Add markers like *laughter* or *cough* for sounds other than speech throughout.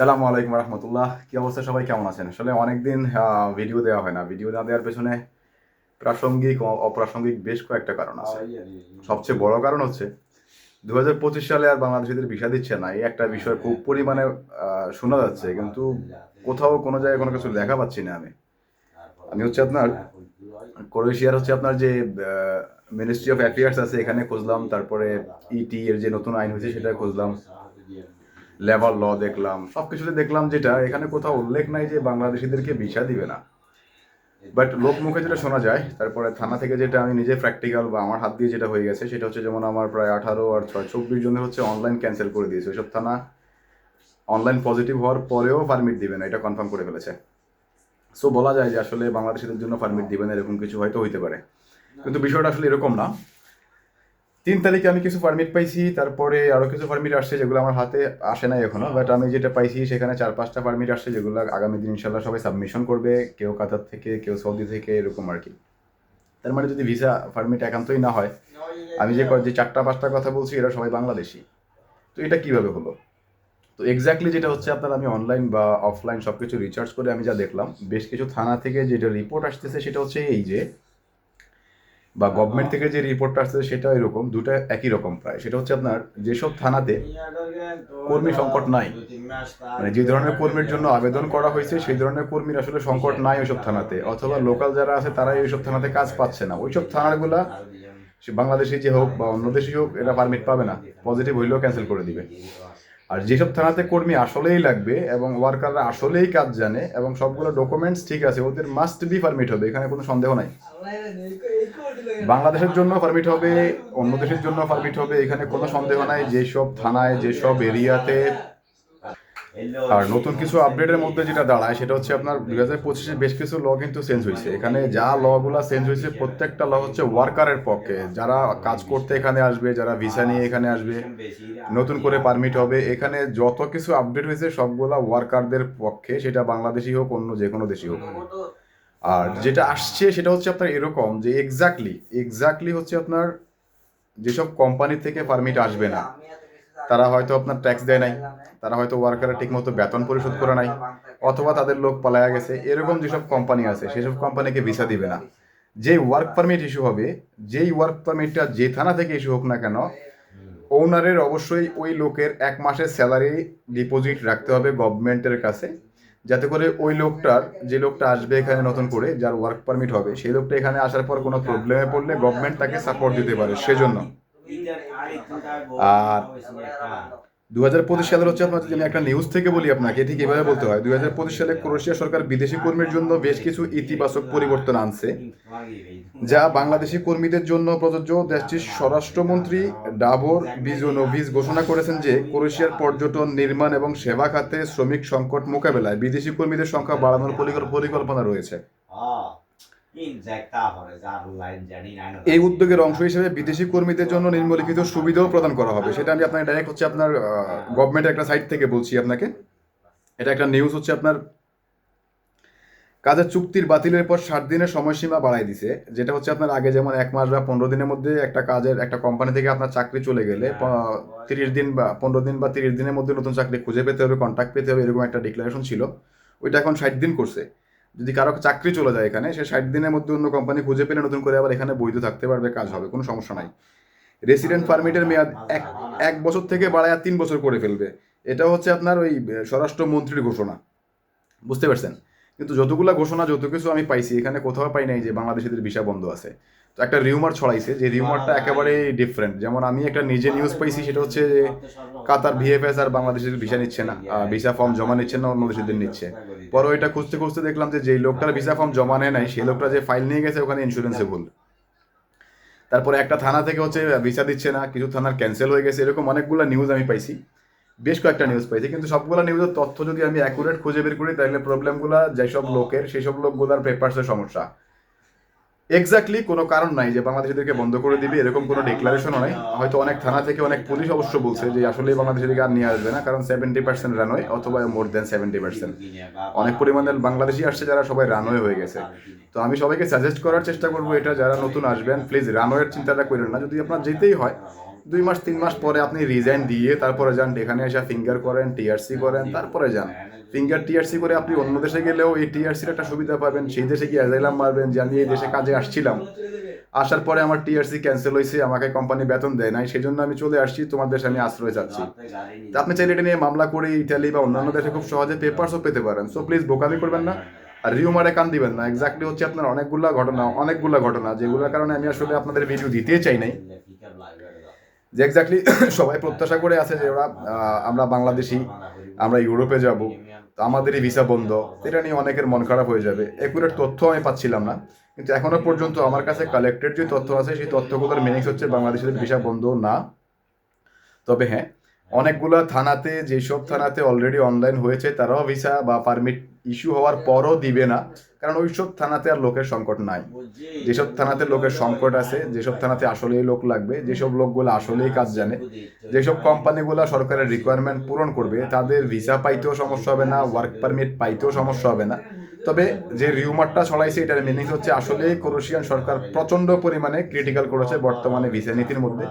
সালামু আলাইকুম রহমতুল্লাহ। কি অবস্থা? সবাই কেমন আছেন? আসলে অনেকদিন ভিডিও দেওয়া হয় না। ভিডিও না দেওয়ার পেছনে প্রাসঙ্গিক অপ্রাসঙ্গিক বেশ কয়েকটা কারণ আছে। সবচেয়ে বড় কারণ হচ্ছে দু হাজার পঁচিশ সালে আর বাংলাদেশিদের ভিসা দিচ্ছে না। এই একটা বিষয় খুব পরিমাণে শোনা যাচ্ছে। কিন্তু কোথাও কোনো জায়গায় কোনো কিছু দেখা পাচ্ছি না আমি। আমি হচ্ছে আপনার ক্রোয়েশিয়ার হচ্ছে আপনার যে মিনিস্ট্রি অফ অ্যাফেয়ার্স আছে এখানে খুঁজলাম। তারপরে ইটি এর যে নতুন আইন হয়েছে সেটা খুঁজলাম। লেবার ল দেখলাম সব কিছুতে দেখলাম যেটা, এখানে কোথাও উল্লেখ নাই যে বাংলাদেশিদেরকে ভিসা দিবে না। বাট লোক মুখে যেটা শোনা যায়, তারপরে থানা থেকে যেটা আমি নিজে প্র্যাকটিক্যাল বা আমার হাত দিয়ে যেটা হয়ে গেছে, সেটা হচ্ছে যেমন আমার প্রায় আঠারো আর ছয়, চব্বিশ জনের হচ্ছে অনলাইন ক্যান্সেল করে দিয়েছে। ওইসব থানা অনলাইন পজিটিভ হওয়ার পরেও পারমিট দিবে না, এটা কনফার্ম করে ফেলেছে। সো বলা যায় যে আসলে বাংলাদেশিদের জন্য পারমিট দিবে না, এরকম কিছু হয়তো হইতে পারে। কিন্তু বিষয়টা আসলে এরকম না। তিন তারিখে আমি কিছু পারমিট পাইছি, তারপরে আরও কিছু পারমিট আসছে যেগুলো আমার হাতে আসে নাই এখনও বাট আমি যেটা পাইছি সেখানে চার পাঁচটা পারমিট আসছে যেগুলো আগামী দিন ইনশাল্লাহ সবাই সাবমিশন করবে, কেউ কাতার থেকে, কেউ সৌদি থেকে, এরকম আর কি। তার মানে যদি ভিসা পারমিট একান্তই না হয়, আমি যে যে চারটা পাঁচটা কথা বলছি এরা সবাই বাংলাদেশি। তো এটা কীভাবে হলো? তো এক্স্যাক্টলি যেটা হচ্ছে আপনার আমি অনলাইন বা অফলাইন সব কিছু রিচার্জ করে আমি যা দেখলাম, বেশ কিছু থানা থেকে যেটা রিপোর্ট আসতেছে সেটা হচ্ছে এই যে বা গভর্নমেন্ট থেকে যে রিপোর্টটা আসছে সেটা এরকম দুটো একই রকম প্রায়। সেটা হচ্ছে আপনার যেসব থানাতে কর্মী সংকট নাই মানে যে ধরনের কর্মীর জন্য আবেদন করা হয়েছে সেই ধরনের কর্মীর আসলে সংকট নাই ওইসব থানাতে। অথবা লোকাল যারা আছে তারাই ওইসব থানাতে কাজ পাচ্ছে না। ওইসব থানাগুলা সে বাংলাদেশি যে হোক বা অন্য দেশি হোক এরা পারমিট পাবে না। পজিটিভ হইলেও ক্যান্সেল করে দিবে। আর যেসব থানাতে কর্মী আসলেই লাগবে এবং ওয়ার্কাররা আসলেই কাজ জানে এবং সবগুলো ডকুমেন্টস ঠিক আছে, ওদের মাস্ট বি পারমিট হবে, এখানে কোনো সন্দেহ নাই। বাংলাদেশের জন্য পারমিট হবে, অন্য দেশের জন্য পারমিট হবে, এখানে কোনো সন্দেহ নাই, যেসব থানায়, যেসব এরিয়াতে আর নতুন কিছু আপডেটের মধ্যে যেটা দাঁড়ায়, সেটা হচ্ছে আপনার দুই হাজার পঁচিশে বেশ কিছু ল কিন্তু চেঞ্জ হয়েছে। এখানে যা লগুলা চেঞ্জ হয়েছে, প্রত্যেকটা ল হচ্ছে ওয়ার্কারের পক্ষে। যারা কাজ করতে এখানে আসবে, যারা ভিসা নিয়ে এখানে আসবে, নতুন করে পারমিট হবে, এখানে যত কিছু আপডেট হয়েছে, সবগুলা ওয়ার্কারদের পক্ষে, সেটা বাংলাদেশি হোক, অন্য যে কোনো দেশি হোক। আর যেটা আসছে, সেটা হচ্ছে আপনার এরকম যে এক্স্যাক্টলি এক্স্যাক্টলি হচ্ছে আপনার যেসব কোম্পানি থেকে পারমিট আসবে না তারা হয়তো আপনার ট্যাক্স দেয় নাই তারা হয়তো ওয়ার্কারের ঠিকমতো বেতন পরিশোধ করে নাই অথবা তাদের লোক পালায়া গেছে এরকম যেসব কোম্পানি আছে সেসব কোম্পানিকে ভিসা দিবে না। যেই ওয়ার্ক পারমিট ইস্যু হবে যেই ওয়ার্ক পারমিটটা যে থানা থেকে ইস্যু হোক না কেন ওনারের অবশ্যই ওই লোকের এক মাসের স্যালারি ডিপোজিট রাখতে হবে গভর্নমেন্টের কাছে যাতে করে ওই লোকটার যে লোকটা আসবে এখানে নতুন করে যার ওয়ার্ক পারমিট হবে সেই লোকটা এখানে আসার পর কোনো প্রবলেমে পড়লে গভর্নমেন্ট তাকে সাপোর্ট দিতে পারে সেজন্য। আর দু হাজার পঁচিশ সালের হচ্ছে আপনার যদি আমি একটা নিউজ থেকে বলি আপনাকে, ঠিক এভাবে বলতে হয় দু হাজার পঁচিশ সালে ক্রোয়েশিয়া সরকার বিদেশি কর্মীর জন্য বেশ কিছু ইতিবাচক পরিবর্তন আনছে, যা বাংলাদেশি কর্মীদের জন্য প্রযোজ্য। দেশটির স্বরাষ্ট্রমন্ত্রী ডাভর বিজোনোভিচ ঘোষণা করেছেন যে, ক্রোয়েশিয়ার পর্যটন, নির্মাণ এবং সেবা খাতে শ্রমিক সংকট মোকাবেলায় বিদেশি কর্মীদের সংখ্যা বাড়ানোর পরিকল- পরিকল্পনা রয়েছে। এই উদ্যোগের অংশ হিসেবে বিদেশি কর্মীদের জন্য নিম্নলিখিত সুবিধাও প্রদান করা হবে। সেটা আমি আপনার ডাইরেক্ট হচ্ছে আপনার গভর্নমেন্টের একটা সাইট থেকে বলছি আপনাকে। এটা একটা নিউজ হচ্ছে আপনার, কাজের চুক্তির বাতিলের পর ষাট দিনের সময়সীমা বাড়াই দিছে। যেটা হচ্ছে আপনার আগে যেমন এক মাস বা পনেরো দিনের মধ্যে একটা কাজের, একটা কোম্পানি থেকে আপনার চাকরি চলে গেলে তিরিশ দিন বা পনেরো দিন বা তিরিশ দিনের মধ্যে নতুন চাকরি খুঁজে পেতে হবে কন্ট্যাক্ট পেতে হবে, এরকম একটা ডিক্লারেশন ছিল। ওইটা এখন ষাট দিন করছে। যদি কারও চাকরি চলে যায় এখানে, সে ষাট দিনের মধ্যে অন্য কোম্পানি খুঁজে পেলে নতুন করে আবার এখানে বৈধ থাকতে পারবে, কাজ হবে, কোনো সমস্যা নাই। রেসিডেন্ট পারমিটের মেয়াদ এক এক বছর থেকে বাড়ায় তিন বছর করে ফেলবে। এটা হচ্ছে আপনার ওই স্বরাষ্ট্রমন্ত্রীর ঘোষণা। বুঝতে পারছেন? কিন্তু যতগুলো ঘোষণা, যত কিছু আমি পাইছি, এখানে কোথাও পাই নাই যে বাংলাদেশিদের ভিসা বন্ধ আছে। একটা রিউমার ছড়াইছে যে রিউমারটা একেবারে ডিফারেন্ট যেমন আমি একটা নিজে নিউজ পাইছি সেটা হচ্ছে যে কাতার ভিএফএস আর বাংলাদেশের ভিসা নিচ্ছে না। ভিসা ফর্ম জমা নিচ্ছে না অন্য দেশেদের নিচ্ছে। পরে ওইটা খুঁজতে খুঁজতে দেখলাম যে যেই লোকটার ভিসা ফর্ম জমা নেয় নাই সেই লোকটা যে ফাইল নিয়ে গেছে ওখানে ইন্স্যুরেন্সে ভুল। তারপরে একটা থানা থেকে হচ্ছে ভিসা দিচ্ছে না কিছু থানার ক্যান্সেল হয়ে গেছে এরকম অনেকগুলো নিউজ আমি পাইছি। বেশ কয়েকটা নিউজ পাইছি কিন্তু সবগুলো নিউজের তথ্য যদি আমি অ্যাকুরেট খুঁজে বের করি তাহলে প্রবলেমগুলো যেসব লোকের সেই সব লোকগুলোর পেপারসের সমস্যা। এক্স্যাক্টলি কোনো কারণ নাই যে বাংলাদেশিদেরকে বন্ধ করে দিবে, এরকম কোনো ডিক্লারেশনও নাই। হয়তো অনেক থানা থেকে অনেক পুলিশ অবশ্য বলছে যে আসলে বাংলাদেশিদেরকে আর নিয়ে আসবে না, কারণ সেভেন্টি পার্সেন্ট রানওয়ে অথবা মোর দেন সেভেন্টি পার্সেন্ট অনেক পরিমাণে বাংলাদেশি আসছে যারা সবাই রানওয়ে হয়ে গেছে। তো আমি সবাইকে সাজেস্ট করার চেষ্টা করব এটা, যারা নতুন আসবেন প্লিজ রানওয়ের চিন্তাটা করেন না। যদি আপনার যেতেই হয়, দুই মাস, তিন মাস পরে আপনি রিজাইন দিয়ে তারপরে যান, এখানে এসে ফিঙ্গার করেন টিআরসি করেন, তারপরে যান। ফিঙ্গার টিআরসি করে আপনি অন্য দেশে গেলেও এই টিআরসির একটা সুবিধা পাবেন। সেই দেশে গিয়ে অ্যাজাইলাম মারবেন যে আমি এই দেশে কাজে আসছিলাম। আসার পরে আমার টিআরসি ক্যান্সেল হয়েছে আমাকে কোম্পানি বেতন দেয় নাই। সেই জন্য আমি চলে আসছি তোমার দেশে আমি আশ্রয় যাচ্ছি। তা আপনি চাইলে এটা নিয়ে মামলা করে ইটালি বা অন্যান্য দেশে খুব সহজে পেপারসও পেতে পারেন। সো প্লিজ বোকামি করবেন না। আর রিউমারে কান দিবেন না। এক্স্যাক্টলি হচ্ছে আপনার অনেকগুলা ঘটনা অনেকগুলা ঘটনা যেগুলোর কারণে আমি আসলে আপনাদের ভিডিও দিতে চাই নাই। যে এক্স্যাক্টলি *coughs* সবাই প্রত্যাশা করে আছে যে ওরা আমরা বাংলাদেশি। আমরা ইউরোপে যাব আমাদের আমাদেরই ভিসা বন্ধ। এটা নিয়ে অনেকের মন খারাপ হয়ে যাবে। একুরেট তথ্য আমি পাচ্ছিলাম না কিন্তু এখনও পর্যন্ত আমার কাছে কালেক্টেড যে তথ্য আছে সেই তথ্যগুলোর মিনিংস হচ্ছে বাংলাদেশের ভিসা বন্ধ না। তবে হ্যাঁ অনেকগুলো থানাতে যেসব থানাতে অলরেডি অনলাইন হয়েছে তারাও ভিসা বা পারমিট ইস্যু হওয়ার পরও দিবে না, কারণ ওইসব থানাতে আর লোকের সংকট নাই। যেসব থানাতে লোকের সংকট আছে, যেসব থানাতে আসলেই লোক লাগবে, যেসব লোকগুলো আসলেই কাজ জানে, যেসব কোম্পানিগুলো সরকারের রিকোয়ারমেন্ট পূরণ করবে, তাদের ভিসা পাইতেও সমস্যা হবে না ওয়ার্ক পারমিট পাইতেও সমস্যা হবে না। তবে যে রিউমারটা ছড়াইছে, এটার মিনিং হচ্ছে আসলে ক্রোশিয়ান সরকার প্রচণ্ড পরিমাণে ক্রিটিক্যাল করেছে বর্তমানে ভিসা নীতির মধ্যে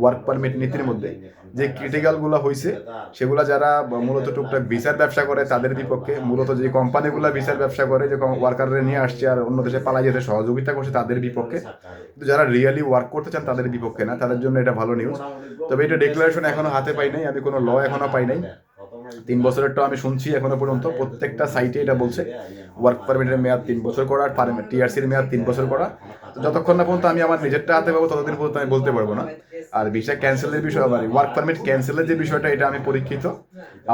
ওয়ার্ক পারমিট নীতির মধ্যে। যে ক্রিটিক্যালগুলো হয়েছে সেগুলো যারা মূলত টুকটাক ভিসার ব্যবসা করে, তাদের বিপক্ষে মূলত যে কোম্পানিগুলো ভিসার ব্যবসা করে, যে ওয়ার্কাররা নিয়ে আসছে আর অন্য দেশে পালাই যেতে সহযোগিতা করছে, তাদের বিপক্ষে। কিন্তু যারা রিয়েলি ওয়ার্ক করতে চান, তাদের বিপক্ষে না, তাদের জন্য এটা ভালো নিউজ তবে এটা ডিক্লারেশন এখনও হাতে পাই নাই, আমি কোনো ল এখনও পাই নাই। তিন বছরেরটা আমি শুনছি এখনও পর্যন্ত, প্রত্যেকটা সাইটে এটা বলছে। ওয়ার্ক পারমিটের মেয়াদ তিন বছর করা, আর পারমিট টিআরসির মেয়াদ তিন বছর করা। যতক্ষণ না পর্যন্ত আমি আমার নিজেরটা হাতে পাবো ততদিন পর্যন্ত আমি বলতে পারব না। আর ভিসা ক্যান্সেলের বিষয় মানে ওয়ার্ক পারমিট ক্যান্সেলের যে বিষয়টা, এটা আমি পরীক্ষিত।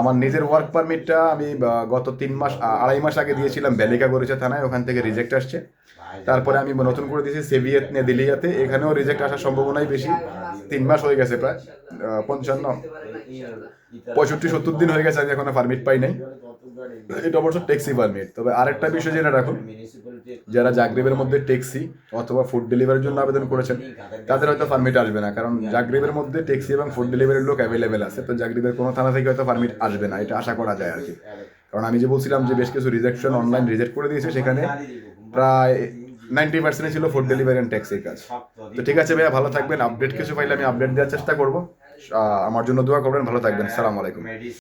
আমার নিজের ওয়ার্ক পারমিটটা আমি গত তিন মাস আড়াই মাস আগে দিয়েছিলাম বেলিকা গরিচা থানায়, ওখান থেকে রিজেক্ট আসছে। তারপরে আমি নতুন করে দিয়েছি সেভিয়েত নিয়ে দিলিয়াতে এখানেও রিজেক্ট আসার সম্ভাবনাই বেশি। তিন মাস হয়ে গেছে প্রায় পঞ্চান্ন, পঁয়ষট্টি, সত্তর দিন হয়ে গেছে, আমি এখনও পারমিট পাই নাই। এটা অবশ্য ট্যাক্সি পারমিট তবে আরেকটা বিষয় জেনে রাখুন, যারা জাগরিবের মধ্যে ট্যাক্সি অথবা ফুড ডেলিভারির জন্য আবেদন করেছেন, তাদের হয়তো পারমিট আসবে না, কারণ জাগরিবের মধ্যে ট্যাক্সি এবং ফুড ডেলিভারির লোক অ্যাভেলেবেল আছে, তো জাগরিবের কোনো থানা থেকে হয়তো পারমিট আসবে না, এটা আশা করা যায় আর কি। কারণ আমি যে বলছিলাম যে বেশ কিছু রিজেকশন অনলাইন রিজেক্ট করে দিয়েছে, সেখানে প্রায় নাইনটি পার্সেন্ট ছিল ফুড ডেলিভারি অ্যান্ড ট্যাক্সির কাজ। তো ঠিক আছে ভাইয়া, ভালো থাকবেন। আপডেট কিছু পাইলে আমি আপডেট দেওয়ার চেষ্টা করব। আমার জন্য দোয়া করবেন। ভালো থাকবেন। সালাম আলাইকুম।